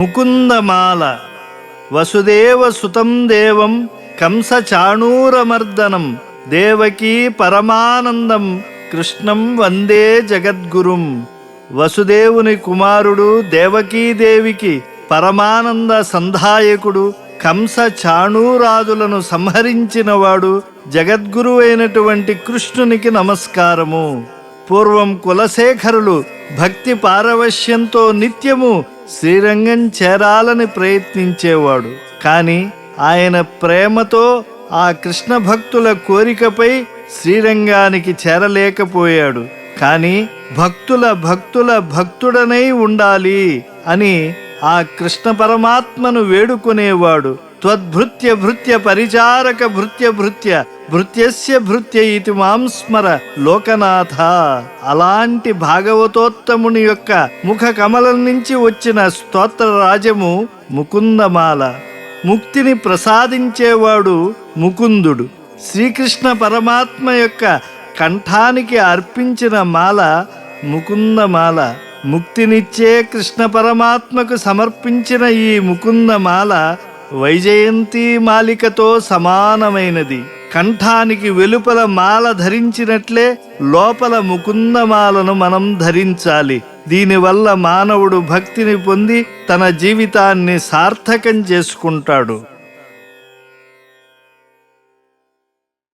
ముకుందమాల. వసుదేవ సుతం దేవం కంస చాణూరమర్దనం దేవకీ పరమానందం కృష్ణం వందే జగద్గురుం. వసుదేవుని కుమారుడు దేవకీదేవికి పరమానంద సంధాయకుడు కంస చాణూరాదులను సంహరించినవాడు జగద్గురువైనటువంటి కృష్ణునికి నమస్కారము. పూర్వం కులశేఖరులు భక్తి పారవశ్యంతో నిత్యము శ్రీరంగం చేరాలని ప్రయత్నించేవాడు. కానీ ఆయన ప్రేమతో ఆ కృష్ణ భక్తుల కోరికపై శ్రీరంగానికి చేరలేకపోయాడు. కానీ భక్తుల భక్తుల భక్తుడనై ఉండాలి అని ఆ కృష్ణ పరమాత్మను వేడుకునేవాడు. త్వద్భృత్య భృత్య పరిచారక భృత్య భృత్య భృత్యస్య భృత్య ఇది మాం స్మర లోకనాథ అలాంటి భాగవతోత్తముని యొక్క ముఖ కమలం నుంచి వచ్చిన స్తోత్ర రాజము ముకుందమాల. ముక్తిని ప్రసాదించేవాడు ముకుందుడు. శ్రీకృష్ణ పరమాత్మ యొక్క కంఠానికి అర్పించిన మాల ముకుందమాల. ముక్తినిచ్చే కృష్ణ పరమాత్మకు సమర్పించిన ఈ ముకుందమాల వైజయంతి మాలికతో సమానమైనది. కంఠానికి వెలుపల మాల ధరించినట్లే లోపల ముకుందమాలను మనం ధరించాలి. దీనివల్ల మానవుడు భక్తిని పొంది తన జీవితాన్ని సార్థకం చేసుకుంటాడు.